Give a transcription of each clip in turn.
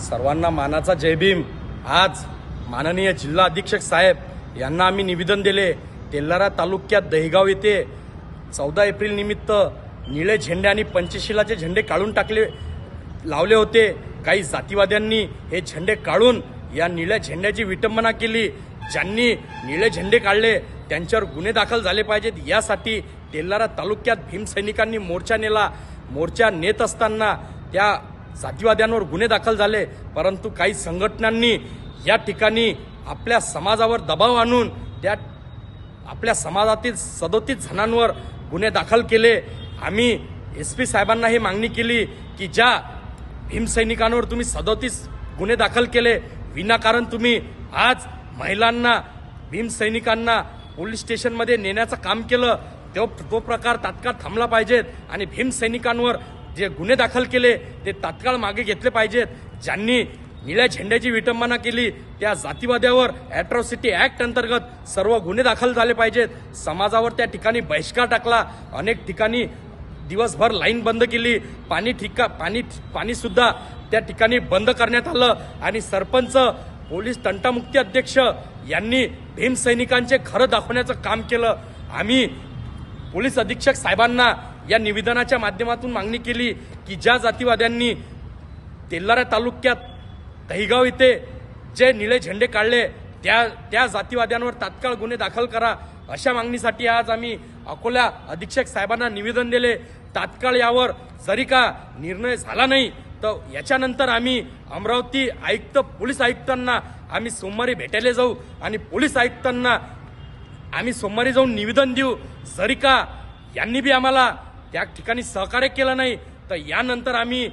सर्वांना मानाचा जय भीम. आज माननीय जिल्हा अधीक्षक साहेब यांना आम्ही निवेदन दिले तेल्लारा तालुक्यात दहिगाव येथे चौदा एप्रिल निमित्त निळे झेंडे आणि पंचशिलाचे झेंडे काढून टाकले लावले होते. काही जातीवाद्यांनी हे झेंडे काढून या निळ्या झेंड्याची विटंबना केली. ज्यांनी निळे झेंडे काढले त्यांच्यावर गुन्हे दाखल झाले पाहिजेत. यासाठी तेल्लारा तालुक्यात भीमसैनिकांनी मोर्चा नेला. मोर्चा नेत असताना त्या जातीवाद्यांवर गुन्हे दाखल झाले परंतु काही संघटनांनी या ठिकाणी आपल्या समाजावर दबाव आणून त्या आपल्या समाजातील सदोतीस जणांवर गुन्हे दाखल केले. आम्ही एस पी साहेबांना ही मागणी केली की ज्या भीमसैनिकांवर तुम्ही सदोतीस गुन्हे दाखल केले विनाकारण तुम्ही आज महिलांना भीमसैनिकांना पोलीस स्टेशनमध्ये नेण्याचं काम केलं तो तो प्रकार तात्काळ थांबला पाहिजेत आणि भीमसैनिकांवर जे गुन्हे दाखल केले ते तात्काळ मागे घेतले पाहिजेत. ज्यांनी निळ्या झेंड्याची विटंबना केली त्या जातीवाद्यावर ॲट्रॉसिटी ॲक्ट अंतर्गत सर्व गुन्हे दाखल झाले पाहिजेत. समाजावर त्या ठिकाणी बहिष्कार टाकला. अनेक ठिकाणी दिवसभर लाईन बंद केली. पाणी ठिका पाणी पाणीसुद्धा त्या ठिकाणी बंद करण्यात आलं. आणि सरपंच पोलीस तंटामुक्ती अध्यक्ष यांनी भीमसैनिकांचे खरं दाखवण्याचं काम केलं. आम्ही पोलीस अधीक्षक साहेबांना या निवेदनाच्या माध्यमातून मागणी केली की ज्या जातीवाद्यांनी तेल्लारा तालुक्यात दहिगाव इथे जे निळे झेंडे काढले त्या त्या जातीवाद्यांवर तात्काळ गुन्हे दाखल करा. अशा मागणीसाठी आज आम्ही अकोला अधीक्षक साहेबांना निवेदन दिले. तात्काळ यावर जरी का निर्णय झाला नाही तर याच्यानंतर आम्ही अमरावती आयुक्त पोलीस आयुक्तांना आम्ही सोमवारी भेटायला जाऊ आणि पोलीस आयुक्तांना आम्ही सोमवारी जाऊन निवेदन देऊ. जरी का यांनी बी आम्हाला त्या ठिकाणी सहकार्य केलं नाही तर यानंतर आम्ही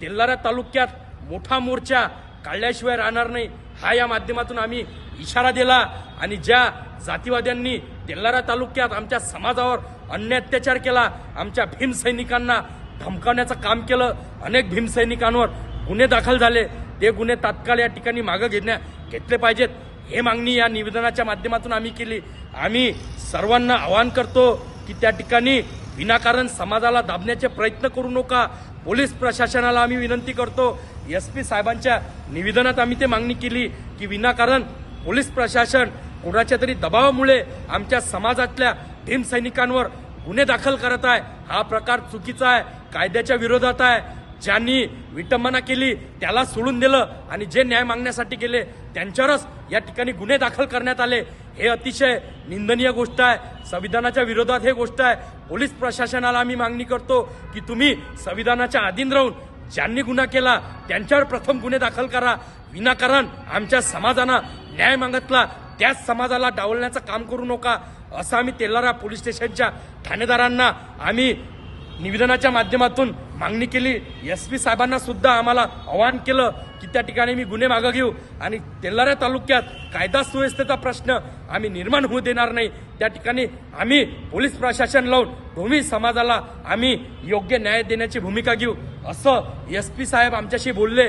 तेल्लारा तालुक्यात मोठा मोर्चा काढल्याशिवाय राहणार नाही. हा या माध्यमातून आम्ही इशारा दिला आणि ज्या जातीवाद्यांनी तेल्लारा तालुक्यात आमच्या समाजावर अन्य अत्याचार केला आमच्या भीमसैनिकांना धमकावण्याचं काम केलं. अनेक भीमसैनिकांवर गुन्हे दाखल झाले. ते गुन्हे तात्काळ या ठिकाणी मागं घेण्या घेतले पाहिजेत. हे मागणी या निवेदनाच्या माध्यमातून आम्ही केली. आम्ही सर्वांना आवाहन करतो की त्या ठिकाणी विनाकारण समाजाला दाबण्याचे प्रयत्न करू नका. पोलीस प्रशासनाला आम्ही विनंती करतो. एस पी साहेबांच्या निवेदनात आम्ही ते मागणी केली की विनाकारण पोलीस प्रशासन कोणाच्या तरी दबावामुळे आमच्या समाजातल्या भीमसैनिकांवर गुन्हे दाखल करत आहे. हा प्रकार चुकीचा आहे. कायद्याच्या विरोधात आहे. ज्यांनी विटंबना केली त्याला सोडून दिलं आणि जे न्याय मागण्यासाठी गेले त्यांच्यावरच या ठिकाणी गुन्हे दाखल करण्यात आले. हे अतिशय निंदनीय गोष्ट आहे. संविधानाच्या विरोधात हे गोष्ट आहे. पोलीस प्रशासनाला आम्ही मागणी करतो की तुम्ही संविधानाच्या अधीन राहून ज्यांनी गुन्हा केला त्यांच्यावर प्रथम गुन्हे दाखल करा. विनाकारण आमच्या समाजानं न्याय मागितला त्याच समाजाला डावलण्याचं काम करू नका. असं आम्ही तेलारा पोलीस स्टेशनच्या ठाणेदारांना आम्ही निवेदनाच्या माध्यमातून मागणी केली. एस पी साहेबांना सुद्धा आम्हाला आवाहन केलं की त्या ठिकाणी मी गुन्हे मागं घेऊ. आणि तेलारा तालुक्यात कायदा सुव्यवस्थेचा प्रश्न आम्ही निर्माण होऊ देणार नाही. त्या ठिकाणी आम्ही पोलीस प्रशासन लावून भूमी समाजाला आम्ही योग्य न्याय देण्याची भूमिका घेऊ. असं एस पी साहेब आमच्याशी बोलले.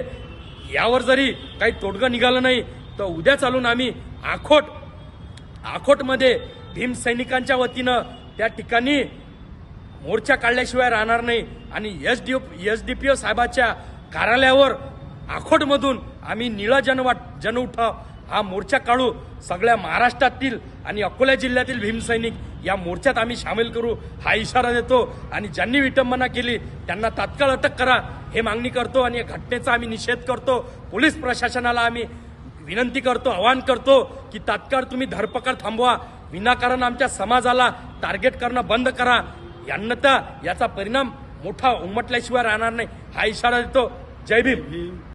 यावर जरी काही तोडगं निघालं नाही तर उद्या चालून आम्ही आखोट आखोटमध्ये भीमसैनिकांच्या वतीनं त्या ठिकाणी मोर्चा काढल्याशिवाय राहणार नाही. आणि S D S D P O साहेबाच्या कार्यालयावर आखोटमधून आम्ही निळा जनवाट जनउठाव हा मोर्चा काढू सगळ्या महाराष्ट्रातील आणि अकोला जिल्ह्यातील भीमसैनिक या मोर्चात आम्ही सामील करू हा इशारा देतो. आणि ज्यांनी विटंबना केली त्यांना तात्काळ अटक करा हे मागणी करतो आणि या घटनेचा आम्ही निषेध करतो. पोलीस प्रशासनाला आम्ही विनंती करतो आवाहन करतो की तात्काळ तुम्ही धरपकड थांबवा. विनाकारण आमच्या समाजाला टार्गेट करणं बंद करा. यांना याचा परिणाम मोठा उमटल्याशिवाय राहणार नाही. हा इशारा देतो. जय भीम.